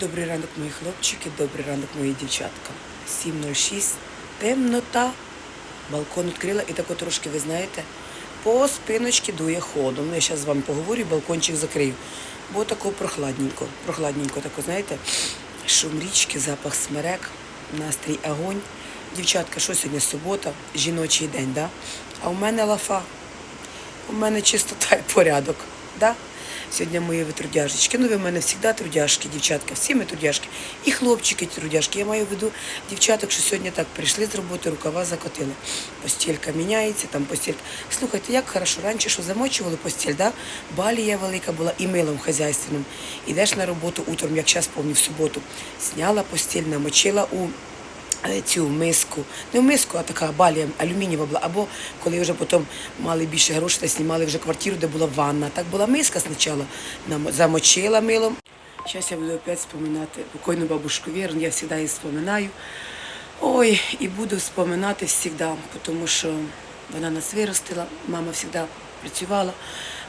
Добрий ранок, мої хлопчики, добрий ранок, мої дівчатка. 7.06, темнота. Балкон відкрила і тако трошки, ви знаєте, по спиночці дує ходом. Ну, я зараз з вами поговорю, балкончик закрию. Бо тако прохладненько, прохладненько, тако, знаєте, шум річки, запах смерек, настрій огонь. Дівчатка, що сьогодні субота, жіночий день, да? А у мене лафа. У мене чистота і порядок. Да? Сьогодні мої трудяжечки. Ну, ви в мене завжди трудяшки, дівчатка, всі ми трудяшки. І хлопчики трудяшки. Я маю в виду дівчаток, що сьогодні так прийшли з роботи, рукава закотили. Постілька міняється, там постілька. Слухайте, як хорошо, раніше що замочували постіль, да? балія велика була і милом хазяйственним. Ідеш на роботу утром, як зараз помню, в суботу. Сняла постіль, намочила у цю миску, не в миску, а така балія алюмінієва була. Або коли вже потім мали більше грошей, та знімали вже квартиру, де була ванна. Так була миска спочатку, замочила милом. Зараз я буду опять вспоминати покойну бабушку Віру, я завжди її вспоминаю. Ой, і буду вспоминати завжди, тому що вона нас виростила, мама завжди працювала,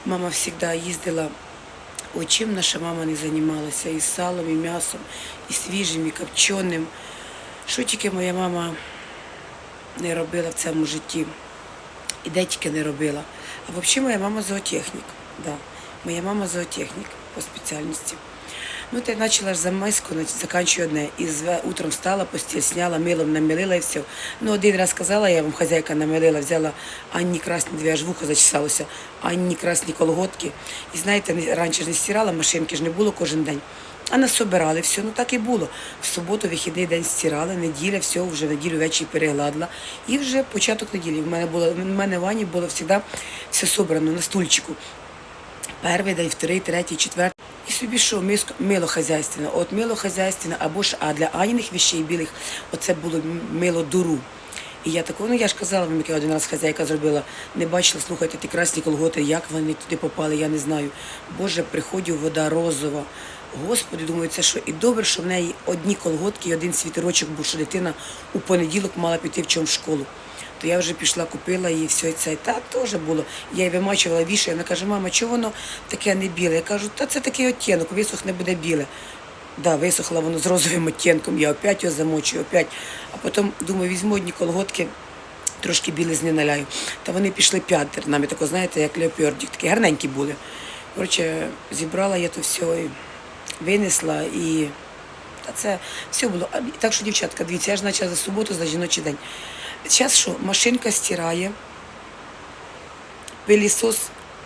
мама завжди їздила Ой, чим наша мама не займалася і салом, і м'ясом, і свіжим, і копченим. Що тільки моя мама не робила в цьому житті. І де тільки не робила. А взагалі моя мама зоотехнік. Да. Моя мама зоотехнік по спеціальності. Ну, ти почала за миску, заканчую одне. І зве- утром встала, постіль сняла, милом намілила і все. Ну, один раз сказала, я вам хазяйка намілила, взяла Анні красні, дві аж вухо зачесалося, Анні красні колготки. І знаєте, раніше не стирала, машинки ж не було кожен день. А нас собирали, все, ну так і було. В суботу, вихідний день стирали, неділя, все, вже неділю ввечері перегладила. І вже початок неділі. В мене було, в мене в Ані було завжди все собрано на стульчику. Перший день, вторий, третій, четвертий. І собі що, миско, мило хазяйственне. От мило хазяйственне, або ж, а для Аніних вещей білих, оце було мило дуру. І я такого, ну я ж казала, вам яке один раз хазяйка зробила, не бачила, слухайте, ті красні колготи, як вони туди попали, я не знаю. Боже, приходів вода розова. Господи, думаю, це що і добре, що в неї одні колготки і один світерочок був, що дитина у понеділок мала піти в чому в школу. То я вже пішла, купила її все і це. Та теж було. Я її вимачувала, вішаю. Вона каже, мама, чого воно таке не біле? Я кажу, та це такий оттінок, висохне буде біле. Да, висохло воно з розовим оттінком, я опять його замочую, опять. А потім думаю, візьму одні колготки, трошки білизни наляю. Та вони пішли п'ятернами, тако, знаєте, як леопардік, такі гарненькі були. Коротше, зібрала я то все і винесла і. Та це все було. Так що, дівчатка, дивіться, я ж почала за суботу, за жіночий день. Зараз що, машинка стирає, пилісос,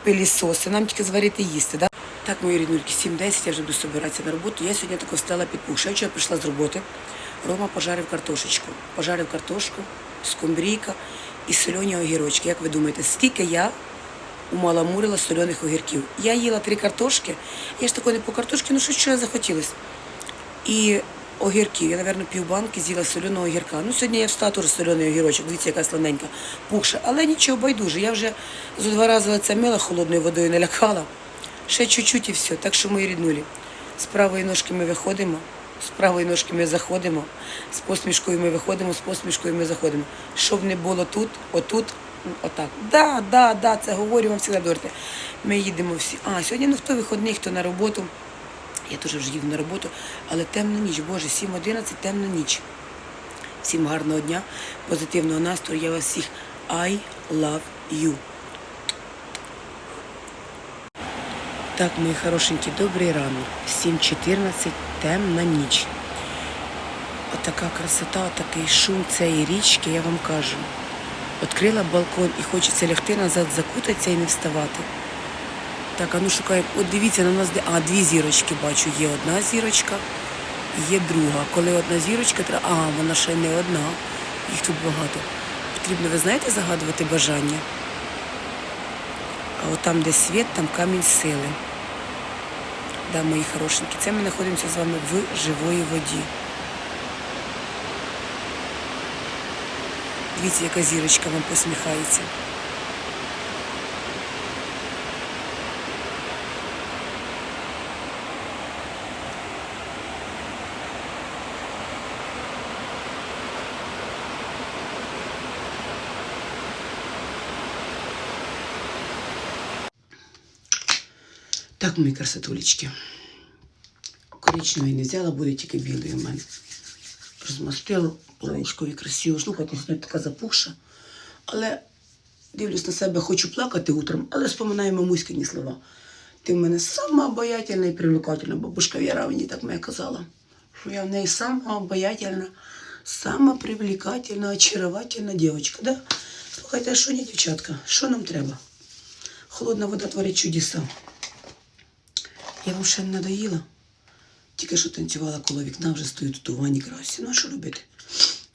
пилісоси, нам тільки зварити їсти. Да? Так, мої ріднульки, 7-10, я вже буду збиратися на роботу. Я сьогодні тако встала під пух. Ще вчора прийшла з роботи. Рома пожарив картошечку. Пожарив картошку, скумбрійка і солені огірочки. Як ви думаєте, скільки я умаламурила соляних огірків? Я їла три картошки. Я ж тако не по картошки, ну що, що я захотілося. І огірків. Я, мабуть, півбанки з'їла соляного огірка. Ну, сьогодні я встала теж соляний огірочок, дивіться, яка слоненька, пухша. Але нічого, байдуже. Я вже зо два рази це мила холодною водою не лякала. Ще чуть-чуть і все. Так що, мої ріднулі, з правої ножки ми виходимо, з правої ножки ми заходимо, з посмішкою ми виходимо, з посмішкою ми заходимо. Щоб не було тут, отут, отак. Да, да, да, це говорю вам завжди говорите. Ми їдемо всі. А, сьогодні ну хто виходний, хто на роботу. Я теж вже їду на роботу, але темна ніч, Боже, 7.11, темна ніч. Всім гарного дня, позитивного настрою. Я вас всіх I love you. Так, мої хорошенькі, добрий ранок. 7.14, темна ніч. Отака красота, отакий шум цієї річки, я вам кажу. Відкрила балкон і хочеться лягти назад, закутатися і не вставати. Так, а ну шукаємо. От дивіться, на нас де. А, дві зірочки бачу. Є одна зірочка, є друга. Коли одна зірочка, треба. А, вона ще не одна. Їх тут багато. Потрібно, ви знаєте, загадувати бажання. А от там, де світ, там камінь сили. Да, мої хорошенькі. Це ми знаходимося з вами в живої воді. Дивіться, яка зірочка вам посміхається. Так, мої красотулечки. коричневий не взяла, буде тільки білий у мене. Розмастила поличкові красиво. Слухайте, сьогодні така запухша. Але дивлюсь на себе, хочу плакати утром, але споминаю мамуськині слова. Ти в мене сама обаятельна і привлекательна. Бабушка Віра мені так мені казала, що я в неї сама обаятельна, сама привлекательна, очаровательна дівчинка. Да? Слухайте, а що ні, дівчатка? Що нам треба? Холодна вода творить чудеса. Я вам ще не надоїла. Тільки що танцювала коло вікна, вже стою тут у ванні красі. Ну що робити?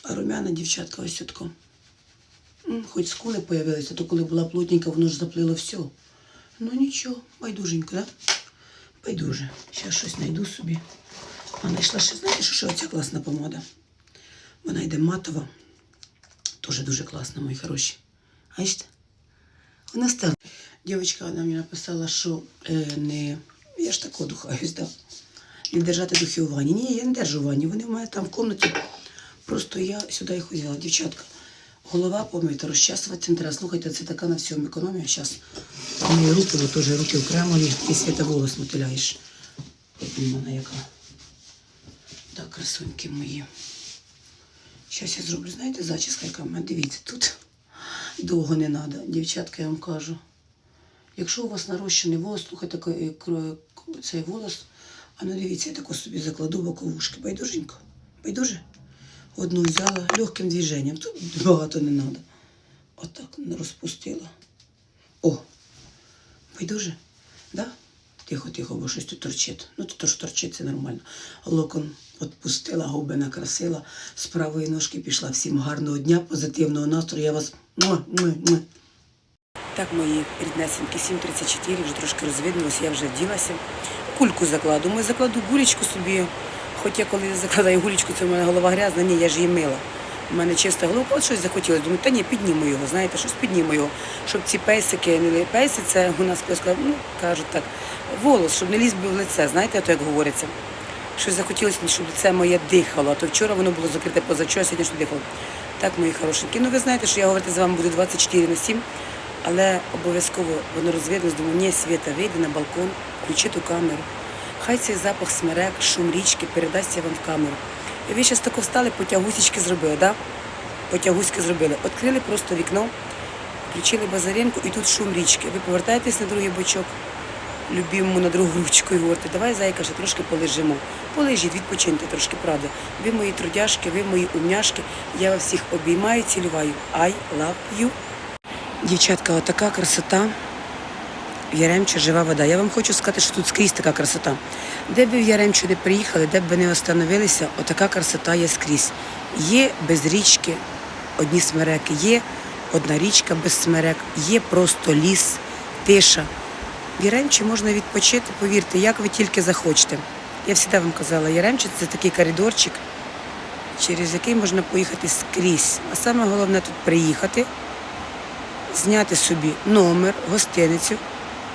А румяна дівчатка ось сітко. Хоч скули появилися, то коли була плотненька, воно ж заплило все. Ну нічого, байдуженько, да? Байдуже. Зараз щось знайду собі. А знайшла ще, знаєте, що ще оця класна помада. Вона йде матова. Теж дуже класна, мої хороші. Бачите? Вона стала. Дівчинка вона мені написала, що е, не. Я ж тако духаюсь, да. Не держати духи у ванні. Ні, я не держу в ванні. Вони в мене там в кімнаті. Просто я сюди їх взяла. Дівчатка, голова помита, розчасувати треба. Слухайте, це така на всьому економія. Зараз мої руки, бо теж руки окремлені, і свята волос мотиляєш. Мене яка. Так, красуньки мої. Зараз я зроблю, знаєте, зачіска, яка в мене. Дивіться, тут довго не треба. Дівчатка, я вам кажу. Якщо у вас нарощений волос, слухайте, цей волос, а ну дивіться, я тако собі закладу боковушки. Байдуженько. Байдуже? Одну взяла легким движенням. Тут багато не треба. Отак не розпустила. О! Байдуже? Да? Тихо, тихо, бо щось тут торчить. Ну, то, що торчить, це нормально. Локон відпустила, губи накрасила, з правої ножки пішла. Всім гарного дня, позитивного настрою. Я вас. Так, мої ріднесенькі, 7.34, вже трошки розвиднулося, я вже вділася. Кульку закладу. Ми закладу гулечку собі. Хоч я коли закладаю гулечку, це в мене голова грязна, ні, я ж її мила. У мене чиста голова, от щось захотілося. Думаю, та ні, підніму його, знаєте, щось підніму його, щоб ці пейсики не пейси, це у нас колись ну, кажуть так, волос, щоб не ліз би в лице, знаєте, то як говориться. Щось захотілося, щоб лице моє дихало, а то вчора воно було закрите позавчора, сьогодні не дихало. Так, мої хорошенькі. Ну ви знаєте, що я говорити з вами буду 24 на 7, але обов'язково воно розвидно, думаю, ні, Світа, вийди на балкон, включи ту камеру. Хай цей запах смерек, шум річки передасться вам в камеру. І ви зараз тако встали, потягусічки зробили, да? Потягуськи зробили. Відкрили просто вікно, включили базаринку і тут шум річки. Ви повертаєтесь на другий бочок, любимому на другу ручку і говорите, давай, зайка, ще трошки полежимо. Полежіть, відпочиньте трошки, правда. Ви мої трудяшки, ви мої умняшки. Я вас всіх обіймаю, цілюваю. I love you. Дівчатка, отака красота. В Яремче жива вода. Я вам хочу сказати, що тут скрізь така красота. Де б ви в Яремчу не приїхали, де б ви не остановилися, отака красота є скрізь. Є без річки одні смереки, є одна річка без смерек, є просто ліс, тиша. В Яремчі можна відпочити, повірте, як ви тільки захочете. Я завжди вам казала, Яремче це такий коридорчик, через який можна поїхати скрізь. А саме головне тут приїхати, зняти собі номер, гостиницю,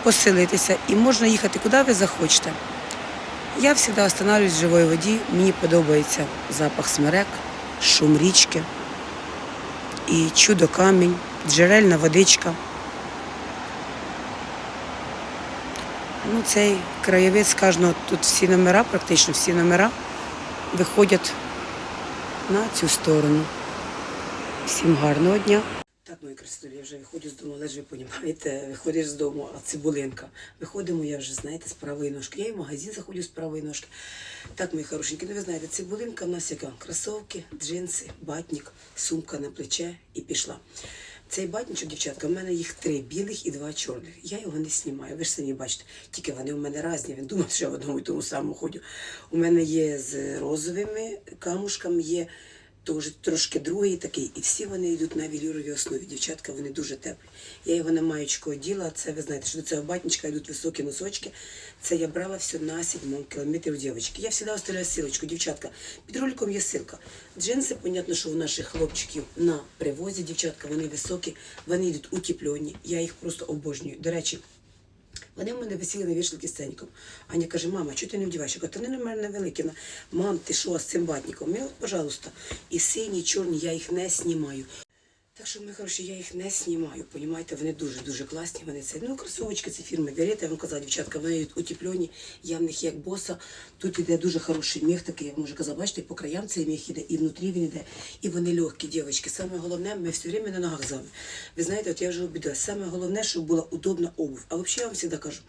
поселитися і можна їхати куди ви захочете. Я завжди останавливаюсь в живій воді, мені подобається запах смерек, шум річки і чудо камінь, джерельна водичка. Ну, цей краєвид кожного, тут всі номера, практично всі номера виходять на цю сторону. Всім гарного дня. Красотулі, я вже виходжу з дому, але ж ви розумієте, виходиш з дому, а цибулинка. Виходимо, я вже, знаєте, з правої ножки. Я і в магазин заходжу з правої ножки. Так, мої хорошенькі, ну ви знаєте, цибулинка в нас яка? Кросовки, джинси, батник, сумка на плече і пішла. Цей батничок, дівчатка, в мене їх три білих і два чорних. Я його не знімаю. Ви ж самі бачите, тільки вони в мене різні. Він думає, що я в одному і тому самому ходю. У мене є з розовими камушками, є теж трошки другий такий. І всі вони йдуть на велюровій основі. Дівчатка, вони дуже теплі. Я його на маєчку оділа. Це ви знаєте, що до цього батничка йдуть високі носочки. Це я брала все на 7 кілометрі у дівчатки. Я завжди оставляю силочку, дівчатка. Під роликом є силка. Джинси, понятно, що у наших хлопчиків на привозі, дівчатка, вони високі, вони йдуть утеплені. Я їх просто обожнюю. До речі, вони в мене висіли на вішалки з ценником. Аня каже, мама, чого ти не вдіваєш? Я кажу, вони на мене великі. Мам, ти що з цим батником? Я, пожалуйста. І сині, чорні, я їх не знімаю. Так що, ми хороші, я їх не знімаю, понімаєте, вони дуже-дуже класні. Вони це, ну, кросовочки, це фірми Берета, я вам казала, дівчатка, вони утеплені, я в них як боса. Тут іде дуже хороший міх такий, я можу казати, бачите, по краям цей міх іде, і внутрі він іде, і вони легкі, дівчатки. Саме головне, ми все время на ногах з. Ви знаєте, от я вже обідаю, саме головне, щоб була удобна обувь. А взагалі я вам завжди кажу,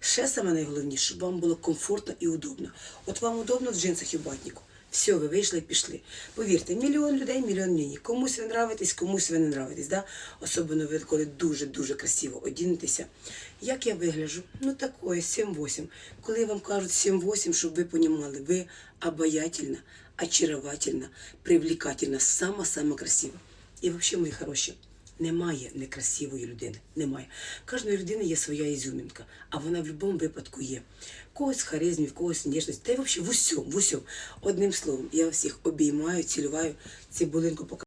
ще саме найголовніше, щоб вам було комфортно і удобно. От вам удобно в джинсах і в батніку. Все, ви вийшли і пішли. Повірте, мільйон людей, мільйон мнені. Комусь ви нравитесь, комусь ви не нравитесь. Да? Особливо ви коли дуже-дуже красиво одінетеся. Як я вигляджу? Ну такое, 7-8. Коли вам кажуть 7-8, щоб ви понімали, ви обаятельна, очаровательна, привлекательна, сама-сама красива. І взагалі, мої хороші, немає некрасивої людини. Немає. Кожної людини є своя ізюмінка, а вона в будь-якому випадку є. Когось харизмі, в когось ніжність, та й взагалі в усьому, в усьому. Одним словом, я всіх обіймаю, цілюваю, цибулинку.